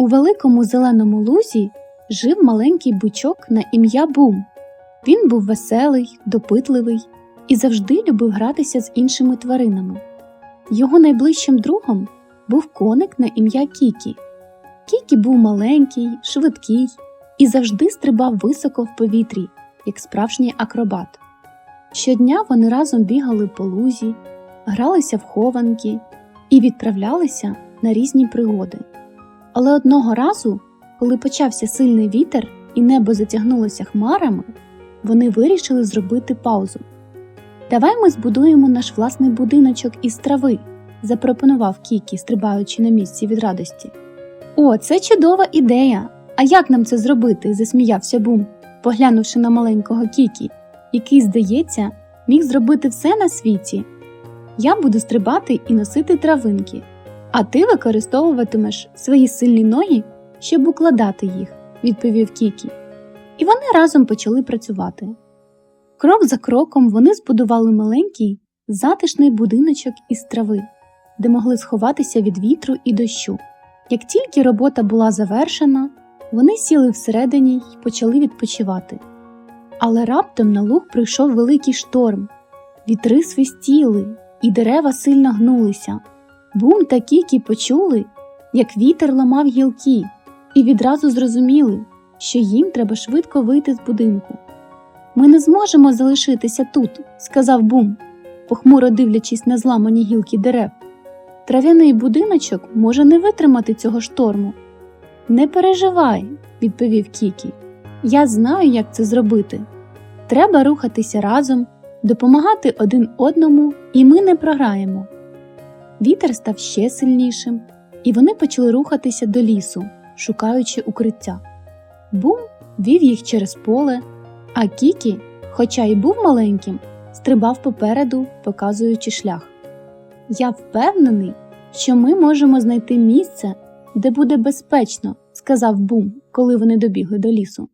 У великому зеленому лузі жив маленький бичок на ім'я Бум. Він був веселий, допитливий і завжди любив гратися з іншими тваринами. Його найближчим другом був коник на ім'я Кікі. Кікі був маленький, швидкий і завжди стрибав високо в повітрі, як справжній акробат. Щодня вони разом бігали по лузі, гралися в хованки і відправлялися на різні пригоди. Але одного разу, коли почався сильний вітер і небо затягнулося хмарами, вони вирішили зробити паузу. Давай ми збудуємо наш власний будиночок із трави, запропонував Кікі, стрибаючи на місці від радості. О, це чудова ідея! А як нам це зробити? засміявся Бум, поглянувши на маленького Кікі, який, здається, міг зробити все на світі. Я буду стрибати і носити травинки, а ти використовуватимеш свої сильні ноги, щоб укладати їх, відповів Кікі. І вони разом почали працювати. Крок за кроком вони збудували маленький, затишний будиночок із трави, де могли сховатися від вітру і дощу. Як тільки робота була завершена, вони сіли всередині й почали відпочивати. Але раптом на луг прийшов великий шторм, вітри свистіли, і дерева сильно гнулися. Бум та Кікі почули, як вітер ламав гілки, і відразу зрозуміли, що їм треба швидко вийти з будинку. Ми не зможемо залишитися тут, сказав Бум, похмуро дивлячись на зламані гілки дерев. Трав'яний будиночок може не витримати цього шторму. Не переживай, відповів Кікі. Я знаю, як це зробити. Треба рухатися разом, допомагати один одному, і ми не програємо. Вітер став ще сильнішим, і вони почали рухатися до лісу, шукаючи укриття. Бум вів їх через поле, а Кікі, хоча й був маленьким, стрибав попереду, показуючи шлях. Я впевнений, що ми можемо знайти місце, де буде безпечно, сказав Бум, коли вони добігли до лісу.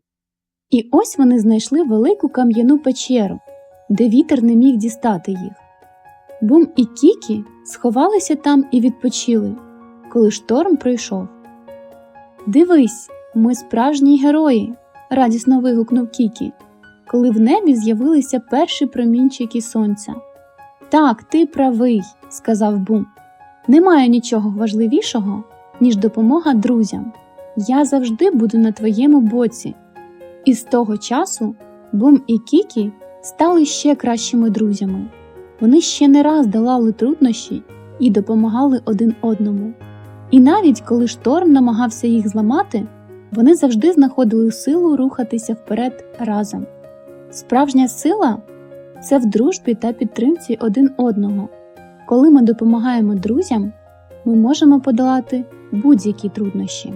І ось вони знайшли велику кам'яну печеру, де вітер не міг дістати їх. Бум і Кікі сховалися там і відпочили, коли шторм пройшов. Дивись, ми справжні герої, радісно вигукнув Кікі, коли в небі з'явилися перші промінчики сонця. Так, ти правий, сказав Бум. Немає нічого важливішого, ніж допомога друзям. Я завжди буду на твоєму боці. І з того часу Бум і Кікі стали ще кращими друзями. Вони ще не раз долали труднощі і допомагали один одному. І навіть коли шторм намагався їх зламати, вони завжди знаходили силу рухатися вперед разом. Справжня сила це в дружбі та підтримці один одного. Коли ми допомагаємо друзям, ми можемо подолати будь-які труднощі.